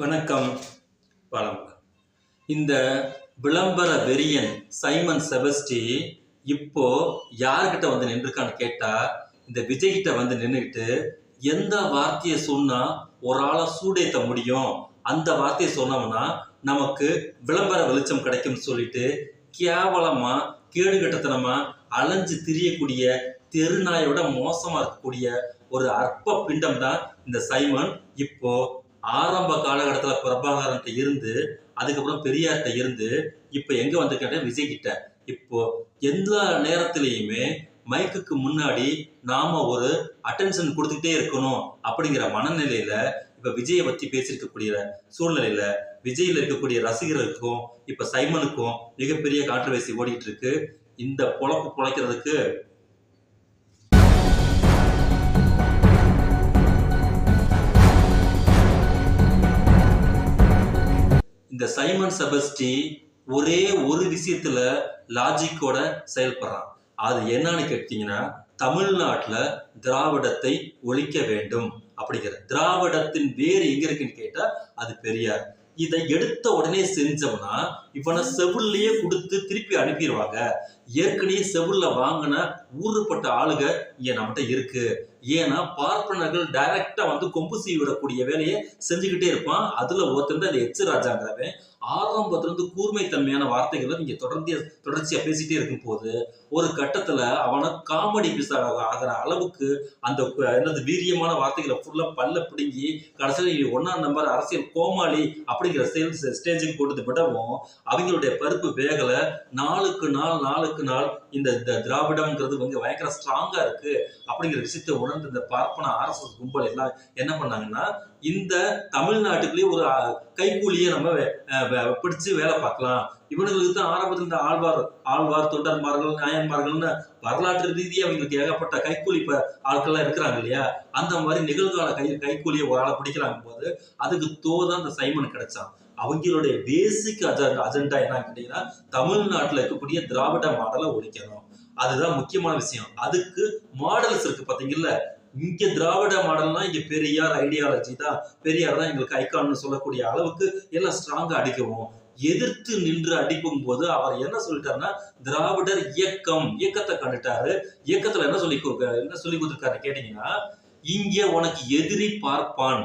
வணக்கம் வணக்கம். இந்த விளம்பர வெறியன் சைமன் செபஸ்டி இப்போ யார்கிட்ட வந்து நின்றுருக்கான்னு கேட்டா இந்த விஜய் கிட்ட வந்து நின்றுக்கிட்டு எந்த வார்த்தையை சொன்னா ஒரு ஆளை சூடேத்த முடியும்? அந்த வார்த்தையை சொன்னோம்னா நமக்கு விளம்பர வெளிச்சம் கிடைக்கும்னு சொல்லிட்டு கேவலமா கேடுகட்டத்தனமா அலைஞ்சு திரியக்கூடிய தெருநாயோட மோசமா இருக்கக்கூடிய ஒரு அற்ப பிண்டம் தான் இந்த சைமன். இப்போ ஆரம்ப காலகட்டத்தில் பிரபாகரன்ட்ட இருந்து அதுக்கப்புறம் பெரியார்கிட்ட இருந்து இப்போ எங்கே வந்திருக்கேன் விஜய் கிட்ட. இப்போ எல்லா நேரத்திலையுமே மைக்குக்கு முன்னாடி நாம ஒரு அட்டென்ஷன் கொடுத்துக்கிட்டே இருக்கணும் அப்படிங்கிற மனநிலையில இப்ப விஜயை பத்தி பேசியிருக்கக்கூடிய சூழ்நிலையில விஜயில் இருக்கக்கூடிய ரசிகர்களுக்கும் இப்ப சைமனுக்கும் மிகப்பெரிய கான்ட்ரவர்சி ஓடிட்டு இருக்கு. இந்த பொழப்பு பொழைக்கிறதுக்கு இந்த சைமன் செபஸ்டி ஒரே ஒரு விஷயத்துல லாஜிக்கோட செயல்படுறான். அது என்னன்னு கேட்டீங்கன்னா தமிழ்நாட்டுல திராவிடத்தை ஒழிக்க வேண்டும் அப்படிங்கிற. திராவிடத்தின் வேறு எங்க இருக்குன்னு கேட்டா அது பெரியார். இதை எடுத்த உடனே செஞ்சோம்னா இவனை செவில்லையே கொடுத்து திருப்பி அனுப்பிடுவாங்க ஏற்கனவே செவில்ல வாங்கின ஊறுப்பட்ட ஆளுக இங்க நம்மகிட்ட இருக்கு. ஏன்னா பார்ப்பனர்கள் டைரக்டா வந்து கொம்பு சீவி விடக்கூடிய வேலையை செஞ்சுக்கிட்டே இருப்பான். அதுல ஒருத்தர் தான் இந்த எச் ராஜாங்கிறவன். ஆரம்பத்திலிருந்து கூர்மைத்தன்மையான வார்த்தைகளை நீங்க தொடர்ந்து தொடர்ச்சியா பேசிட்டே இருக்கும் போது ஒரு கட்டத்துல அவனை காமெடி பீஸ் ஆகிற அளவுக்கு அந்த என்னது வீரியமான வார்த்தைகளை ஃபுல்லா பல்ல பிடுங்கி கடைசியில் ஒன்னாம் நம்பர் அரசியல் கோமாளி அப்படிங்கிற சேல்ஸ் ஸ்டேஜுக்கு கொண்டு விடவும் அவங்களுடைய பருப்பு வேகல நாளுக்கு நாள் நாளுக்கு நாள் இந்த திராவிடம்ங்கிறது வந்து பயங்கர ஸ்ட்ராங்கா இருக்கு அப்படிங்கிற விஷயத்தை உணர்ந்து இந்த பார்ப்பன ஆர்எஸ்எஸ் கும்பல் எல்லாம் என்ன பண்ணாங்கன்னா இந்த தமிழ்நாட்டுக்குள்ளேயே ஒரு அஹ், கைக்கூலியை நம்ம பிடிச்சு வேலை பார்க்கலாம். இவனுங்களுக்கு தான் ஆரம்பத்தில் இந்த ஆழ்வார் ஆழ்வார் தொண்டர்மார்கள் நாயன்மார்கள்னு வரலாற்று ரீதியாக அவங்களுக்கு ஏகப்பட்ட கைக்கூலி இப்ப ஆட்கள்லாம் இருக்கிறாங்க இல்லையா? அந்த மாதிரி நிகழ்கால கை கைக்கூலியை ஒரு ஆளை பிடிக்கிறாங்க போது அதுக்கு தோதான் அந்த சைமன் கிடைச்சான். அவங்களுடைய பேசிக் அஜெண்டா அஜெண்டா என்ன கேட்டீங்கன்னா தமிழ்நாட்டுல இருக்கக்கூடிய திராவிட மாடலை ஒழிக்கணும். அதுதான் முக்கியமான விஷயம். அதுக்கு மாடல்ஸ் இருக்கு பார்த்தீங்கல்ல இங்க திராவிட மாடல்னா இங்க பெரியார் ஐடியாலஜி தான். பெரியார் தான் எங்களுக்கு ஐகான்னு சொல்லக்கூடிய அளவுக்கு எல்லாம் ஸ்ட்ராங்கா அடிக்கவும் எதிர்த்து நின்று அடிக்கும் போது அவர் என்ன சொல்லிட்டாருன்னா திராவிடர் இயக்கம் இயக்கத்தை கண்டுட்டாரு. இயக்கத்துல என்ன சொல்லி என்ன சொல்லி கொடுத்துருக்காரு கேட்டீங்கன்னா இங்கே உனக்கு எதிரி பார்ப்பான்.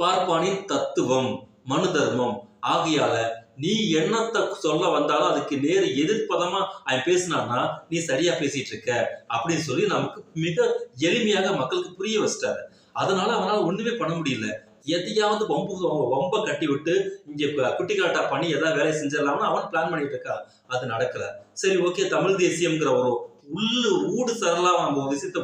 பார்ப்பானின் தத்துவம் மனு தர்மம். ஆகியால நீ என்னத்தை சொல்ல வந்தாலும் அதுக்கு நேர் எதிர்ப்பதமா அவன் பேசினான்னா நீ சரியா பேசிட்டு இருக்க அப்படின்னு சொல்லி நமக்கு மிக எளிமையாக மக்களுக்கு புரிய வச்சிட்டாரு. அதனால அவனால ஒண்ணுமே பண்ண முடியல. எதையாவது வம்பு வம்ப கட்டி விட்டு இங்க குட்டி காட்டா பண்ணி எதாவது வேலையை செஞ்சிடலாம்னு அவன் பிளான் பண்ணிட்டு இருக்கான். அது நடக்கல. சரி ஓகே தமிழ் தேசியம்ங்கிற ஒரு உள்ளு ஊடு சரலாம் நம்ம ஒரு விஷயத்தை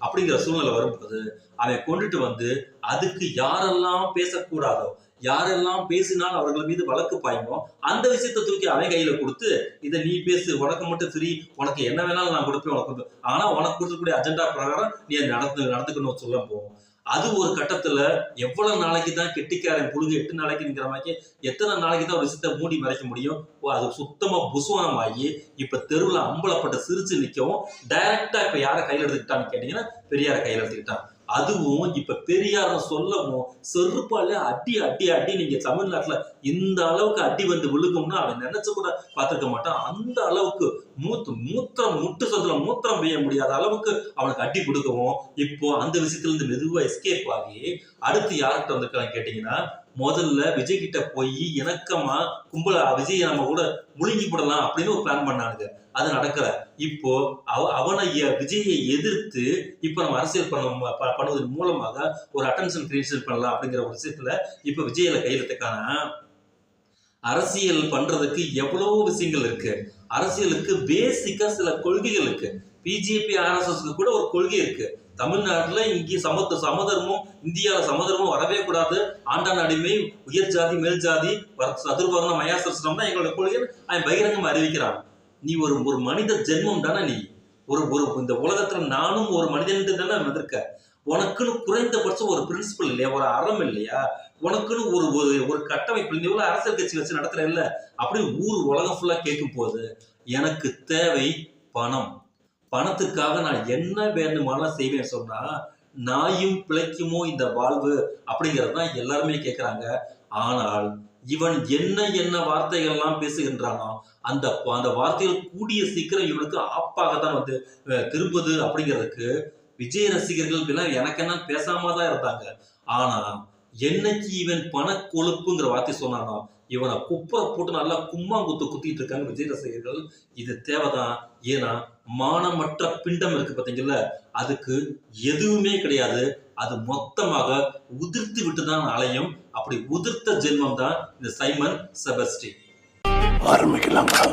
அப்படிங்கிற சூழ்நிலை வரும்போது அவன் கொண்டுட்டு வந்து அதுக்கு யாரெல்லாம் பேசக்கூடாதோ யாரெல்லாம் பேசினால் அவர்கள் மீது வழக்கு பாயுமோ அந்த விஷயத்தை தூக்கி அவன் கையில கொடுத்து இதை நீ பேசு உனக்கு மட்டும் சரி உனக்கு என்ன வேணாலும் நான் கொடுப்பேன் உனக்கு வந்து- ஆனா உனக்கு கொடுக்கக்கூடிய அஜெண்டா பிரகாரம் நீ அதை நடந்து நடந்துக்கணும் சொல்ல போவோம் அது ஒரு கட்டத்துல எவ்வளவு நாளைக்கு தான் கெட்டிக்காரன் புழுகு எட்டு நாளைக்குங்கிற மாதிரி எத்தனை நாளைக்கு தான் ஒரு விஷயத்த மூடி மறைக்க முடியும்? ஓ, அது சுத்தமா புசுவானமாகி இப்ப தெருவில் அம்பலப்பட்ட சிரிச்சு நிற்கவும் டைரக்டா இப்ப யாரை கையில் எடுத்துக்கிட்டான்னு கேட்டீங்கன்னா பெரியார கையில் எடுத்துக்கிட்டான். அதுவும் இப்ப பெரியார சொல்லவும் செருப்பால அடி அடி அடி நீங்க தமிழ்நாட்டுல இந்த அளவுக்கு அடி வந்து விழுகும்னா அவன் நினைச்சு கூட பார்த்துக்க மாட்டான். அந்த அளவுக்கு மூத்து மூத்திரம் முட்டு சொத்துல மூத்திரம் பெய்ய முடியாத அளவுக்கு அவனுக்கு அடி கொடுக்கவும் இப்போ அந்த விஷயத்துல இருந்து மெதுவா எஸ்கேப் ஆகி அடுத்து யார்கிட்ட வந்திருக்கலாம் கேட்டீங்கன்னா முதல்ல விஜய் கிட்ட போய் இணக்கமா கும்பல விஜய் நம்ம கூட முழுங்கி போடலாம் அப்படின்னு ஒரு பிளான் பண்ணானுங்க. அது நடக்கல. இப்போ அவ அவனை விஜயை எதிர்த்து இப்போ நம்ம அரசியல் பண்ண ப- பண்ணுவதன் மூலமாக ஒரு அட்டென்ஷன் கிரியேஷன் பண்ணலாம் அப்படிங்கிற ஒரு விஷயத்துல இப்போ விஜயில கையெழுத்துக்கான அரசியல் பண்றதுக்கு எவ்வளவோ விஷயங்கள் இருக்கு. அரசியலுக்கு பேசிக்கா சில கொள்கைகள் இருக்கு. பிஜேபி ஆர்எஸ்எஸ்க்கு கூட ஒரு கொள்கை இருக்கு. தமிழ்நாட்டில் இங்கே சமத்து சமதர்மம் இந்தியாவில் சமதர்மம் வரவே கூடாது. ஆண்டான் அடிமை உயர் ஜாதி மேல் ஜாதி வர்- மயாசிரம் தான் எங்களோட கொள்கை அவன் பகிரங்கம் அறிவிக்கிறான். நீ ஒரு ஒரு மனித ஜென்மம் தானே நீ? ஒரு ஒரு இந்த உலகத்துல நானும் ஒரு மனிதன் தானே வந்திருக்க உனக்குன்னு குறைந்தபட்சம் ஒரு பிரின்சிபல் இல்லையா? ஒரு அறம் இல்லையா? உனக்குன்னு ஒரு ஒரு ஒரு கட்டமைப்பு நீ எவ்வளவு அரசியல் கட்சி வச்சு நடத்துற இல்லை அப்படி ஊர் உலகம் ஃபுல்லாக கேட்கும் போது எனக்கு தேவை பணம். பணத்துக்காக நான் என்ன வேண்டுமானாலும் செய்வேன் சொன்னா நாயும் பிழைக்குமோ இந்த வாழ்வு அப்படிங்கிறது தான் எல்லாருமே கேட்குறாங்க ஆனால் இவன் என்ன என்ன வார்த்தைகள்லாம் பேசுகின்றானோ அந்த அந்த வார்த்தைகள் கூடிய சீக்கிரம் இவனுக்கு ஆப்பாக தான் வந்து திரும்புது அப்படிங்கிறதுக்கு விஜய் ரசிகர்கள் எல்லாம் எனக்கு என்ன பேசாம தான் இருந்தாங்க. ஆனா என்னைக்கு இவன் பண கொழுப்புங்கிற வார்த்தை சொன்னானோ இவனை குப்பை போட்டு நல்லா கும்மாங்குத்து குத்திட்டு இருக்காங்க விஜய் ரசிகர்கள் இது தேவைதான். ஏன்னா மானமற்ற பிண்டம் இருக்கு பாத்தீங்கல்ல அதுக்கு எதுவுமே கிடையாது. அது மொத்தமாக உதிர்த்து விட்டு தான் அலையும். அப்படி உதிர்த்த ஜென்மம் தான் இந்த சைமன் செபஸ்டி ஆரம்பிக்கலாங்களா